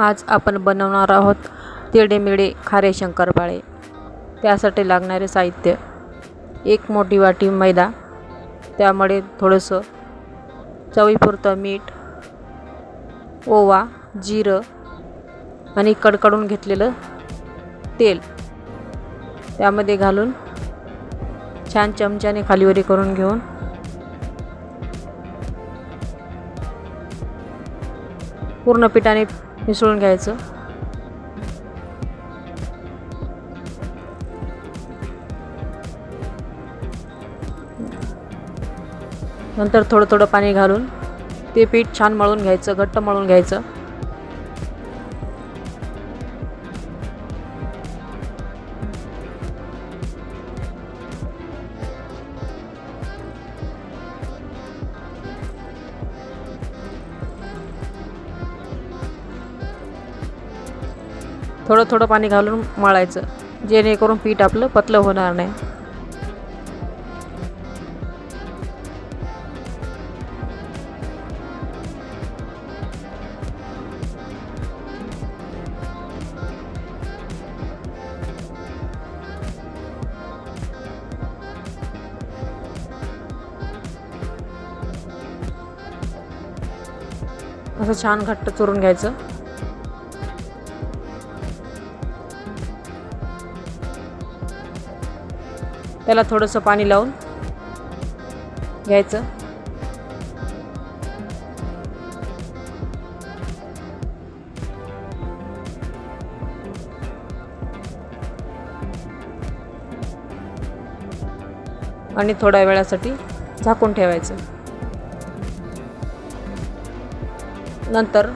आज आपण बनवणार आहोत तेडेमेडे खारे शंकरपाळे. त्यासाठी लागणारे साहित्य. एक मोठी वाटी मैदा. त्यामध्ये थोडंसं चवीपुरतं मीठ ओवा जिरं आणि कडकडून घेतलेलं तेल. त्यामध्ये घालून छान चमच्याने खालीवरी करून घेऊन पूर्ण पिठाने मिसळून घ्यायचं. नंतर थोडं थोडं पाणी घालून ते पीठ छान मळून घ्यायचं घट्ट मळून घ्यायचं. थोडं थोडं पाणी घालून मळायचं जेणेकरून पीठ आपलं पतलं होणार नाही. असं छान घट्ट चुरून घ्यायचं. त्याला थोडंसं पाणी लावून घ्यायचं. आणि थोड्या वेळासाठी झाकून ठेवायचं. नंतर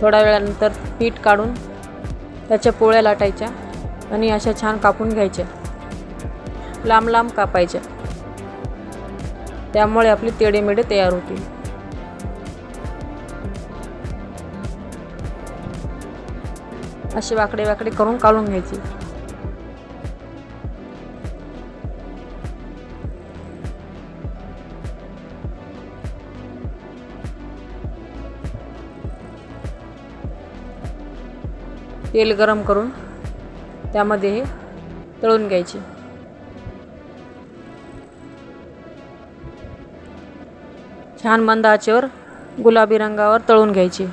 थोड्या वेळानंतर पीठ काढून त्याच्या पोळ्या लाटायच्या आणि अशा छान कापून घ्यायच्या. लांब लांब कापायच्या. त्यामुळे आपली तेडेमेडे तयार होतील. असे वाकडे वाकडे करून काढून घ्यायचे. तेल गरम करून त्यामध्ये हे तळून घ्यायचे. छान मंद आचेवर गुलाबी रंगावर तळून घ्यायची.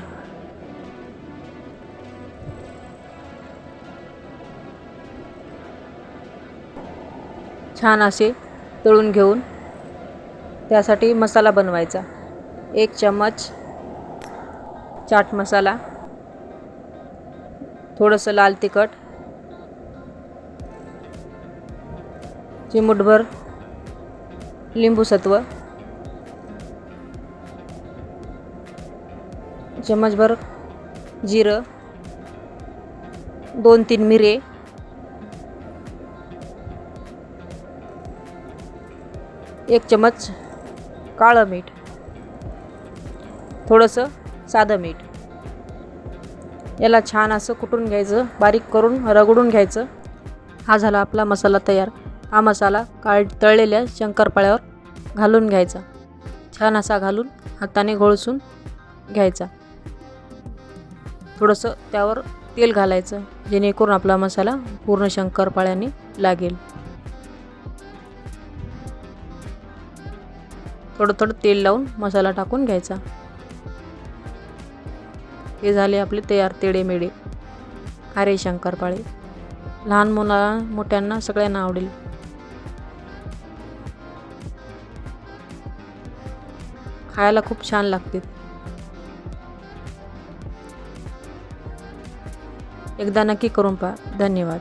छान असे तळून घेऊन त्यासाठी मसाला बनवायचा. एक चम्मच चाट मसाला थोडंसं लाल तिखट चिमूटभर लिंबू सत्व चम्मचभर जिरं दोन तीन मिरे एक चम्मच काळं मीठ थोडंसं साधं मीठ. याला छान असं कुटून घ्यायचं बारीक करून रगडून घ्यायचं. हा झाला आपला मसाला तयार. हा मसाला काळ तळलेल्या शंकरपाळ्यावर घालून घ्यायचा. छान असा घालून हाताने घोळसून घ्यायचा. थोडंसं त्यावर तेल घालायचं जेणेकरून आपला मसाला पूर्ण शंकरपाळ्याने लागेल. थोडं थोडं तेल लावून मसाला टाकून घ्यायचा. हे झाले आपले तयार तेडेमेडे अरे शंकरपाळे. लहान मुला मोठ्यांना सगळ्यांना आवडेल. खायला खूप छान लागते एकदा नक्की करून पहा. धन्यवाद.